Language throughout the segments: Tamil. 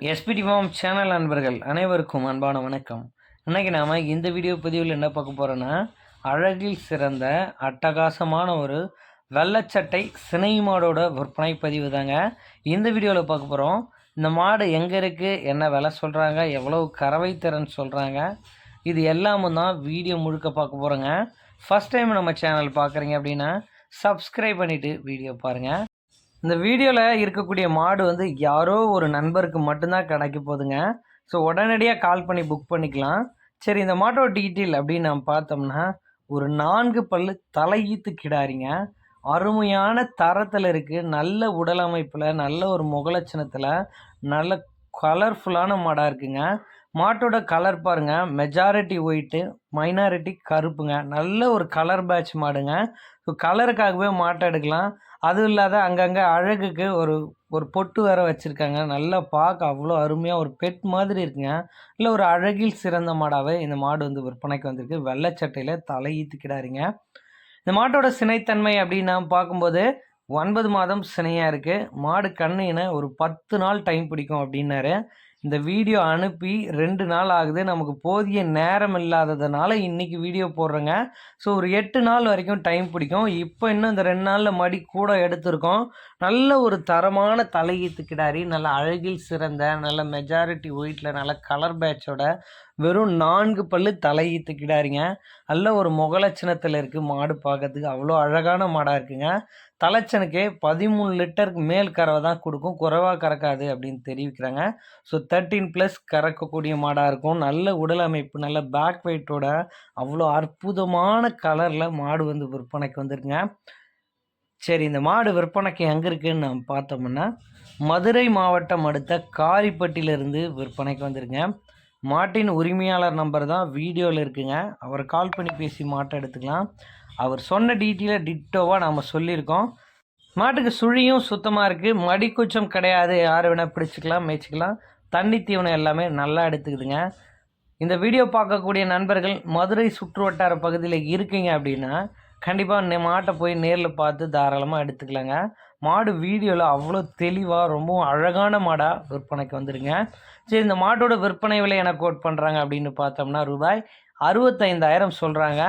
எஸ்பிடி ஃபார்ம் சேனல் நண்பர்கள் அனைவருக்கும் அன்பான வணக்கம். இன்னைக்கு நாம் இந்த வீடியோ பதிவில் என்ன பார்க்க போகிறோன்னா அழகில் சிறந்த அட்டகாசமான ஒரு வெள்ளச்சட்டை சினை மாடோட விற்பனை பதிவு தாங்க. இந்த வீடியோவில் பார்க்க போகிறோம் இந்த மாடு எங்கே இருக்குது என்ன விலை சொல்கிறாங்க எவ்வளோ கறவை திறன் சொல்கிறாங்க இது எல்லாமும் தான் வீடியோ முழுக்க பார்க்க போகிறோங்க ஃபஸ்ட் டைம் நம்ம சேனல் பார்க்குறீங்க அப்படின்னா சப்ஸ்கிரைப் பண்ணிவிட்டு வீடியோ பாருங்கள் இந்த வீடியோவில் இருக்கக்கூடிய மாடு வந்து யாரோ ஒரு நண்பருக்கு மட்டும்தான் கிடைக்க போகுதுங்க ஸோ உடனடியாக கால் பண்ணி புக் பண்ணிக்கலாம். சரி இந்த மாட்டோட டீட்டெயில் அப்படின்னு நம்ம பார்த்தோம்னா ஒரு நான்கு பல்லு தலையீத்து கிடாரிங்க. அருமையான தரத்தில் இருக்குது நல்ல உடலமைப்பில் நல்ல ஒரு முகலட்சணத்தில் நல்ல கலர்ஃபுல்லான மாடாக இருக்குங்க. மாட்டோட கலர் பாருங்க. மெஜாரிட்டி ஒயிட்டு மைனாரிட்டி கருப்புங்க. நல்ல ஒரு கலர் பேட்ச் மாடுங்க. ஸோ கலருக்காகவே மாட்டை எடுக்கலாம். அதுவும் இல்லாத அங்கங்கே அழகுக்கு ஒரு ஒரு பொட்டு வேற வச்சுருக்காங்க. நல்லா பார்க்க அவ்வளோ அருமையாக ஒரு பெட் மாதிரி இருக்குங்க. இல்லை ஒரு அழகில் சிறந்த மாடாகவே இந்த மாடு வந்து விற்பனைக்கு வந்திருக்கு. வெள்ளைச்சட்டையில் தலையீத்துக்கிடாருங்க இந்த மாட்டோட சினைத்தன்மை அப்படின்னு நாம் பார்க்கும்போது ஒன்பது மாதம் சினையாக இருக்குது மாடு கண்ணுன ஒரு பத்து நாள் டைம் பிடிக்கும் அப்படின்னாரு. இந்த வீடியோ அனுப்பி ரெண்டு நாள் ஆகுது. நமக்கு போதிய நேரம் இல்லாததுனால இன்றைக்கி வீடியோ போடுறேங்க. ஸோ ஒரு எட்டு நாள் வரைக்கும் டைம் பிடிக்கும். இப்போ இன்னும் இந்த ரெண்டு நாளில் மடி கூட எடுத்திருக்கோம். நல்ல ஒரு தரமான தலையீத்து கிடாரி நல்ல அழகில் சிறந்த நல்ல மெஜாரிட்டி ஒயிட்டில் நல்ல கலர் பேட்சோட வெறும் நான்கு பல்லு தலையீத்து கிடாரிங்க. நல்ல ஒரு முகலட்சணத்தில் இருக்குது மாடு பார்க்கறதுக்கு அவ்வளோ அழகான மாடாக இருக்குங்க. தலைச்சனுக்கே பதிமூணு லிட்டருக்கு மேல் கறவை தான் கொடுக்கும். குறைவாக கறக்காது அப்படின்னு தெரிவிக்கிறாங்க. ஸோ தேர்ட்டீன் ப்ளஸ் கறக்கக்கூடிய மாடாக இருக்கும். நல்ல உடல் அமைப்பு நல்ல பேக் வெயிட்டோட அவ்வளோ அற்புதமான கலரில் மாடு வந்து விற்பனைக்கு வந்திருக்குங்க. சரி இந்த மாடு விற்பனைக்கு எங்கே இருக்குதுன்னு நம்ம பார்த்தோம்னா மதுரை மாவட்டம் அடுத்த காரிப்பட்டியிலிருந்து விற்பனைக்கு வந்திருங்க. மாட்டின் உரிமையாளர் நம்பர் தான் வீடியோவில் இருக்குங்க. அவர் கால் பண்ணி பேசி மாட்டை எடுத்துக்கலாம். அவர் சொன்ன டீட்டெயிலை டிட்டோவாக நாம் சொல்லியிருக்கோம். மாட்டுக்கு சுழியும் சுத்தமாக இருக்குது மடிக்குச்சம் கிடையாது. யார் வேணால் பிடிச்சிக்கலாம் மேய்ச்சிக்கலாம். தண்ணி தீவனம் எல்லாமே நல்லா எடுத்துக்குதுங்க. இந்த வீடியோ பார்க்கக்கூடிய நண்பர்கள் மதுரை சுற்று வட்டார பகுதியில் இருக்கீங்க அப்படின்னா கண்டிப்பாக மாட்டை போய் நேரில் பார்த்து தாராளமாக எடுத்துக்கலாங்க. மாடு வீடியோவில் அவ்வளோ தெளிவாக ரொம்பவும் அழகான மாடாக விற்பனைக்கு வந்துடுங்க சரி இந்த மாட்டோட விற்பனை விலை எனக்கு கோட் பண்ணுறாங்க அப்படின்னு பார்த்தோம்னா ரூபாய் அறுபத்தைந்தாயிரம் சொல்கிறாங்க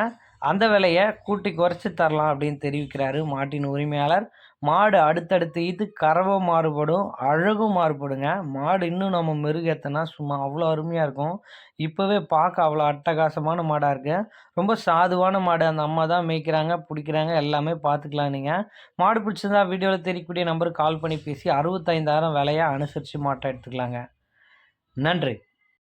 அந்த விலையை கூட்டி குறைச்சி தரலாம் அப்படின்னு தெரிவிக்கிறாரு மாட்டின் உரிமையாளர். மாடு அடுத்தடுத்து இது கறவை மாறுபடும் அழகும் மாறுபடுங்க. மாடு இன்னும் நம்ம மெருகேற்றினா சும்மா அவ்வளோ அருமையாக இருக்கும். இப்போவே பார்க்க அவ்வளோ அட்டகாசமான மாடாக இருக்குது ரொம்ப சாதுவான மாடு. அந்த அம்மா தான் மேய்க்கிறாங்க பிடிக்கிறாங்க எல்லாமே பார்த்துக்கலாம் நீங்கள் மாடு பிடிச்சிருந்தா வீடியோவில் தெரியக்கூடிய நம்பருக்கு கால் பண்ணி பேசி அறுபத்தைந்தாயிரம் விலையாக அனுசரித்து மாட்டை எடுத்துக்கலாங்க. நன்றி.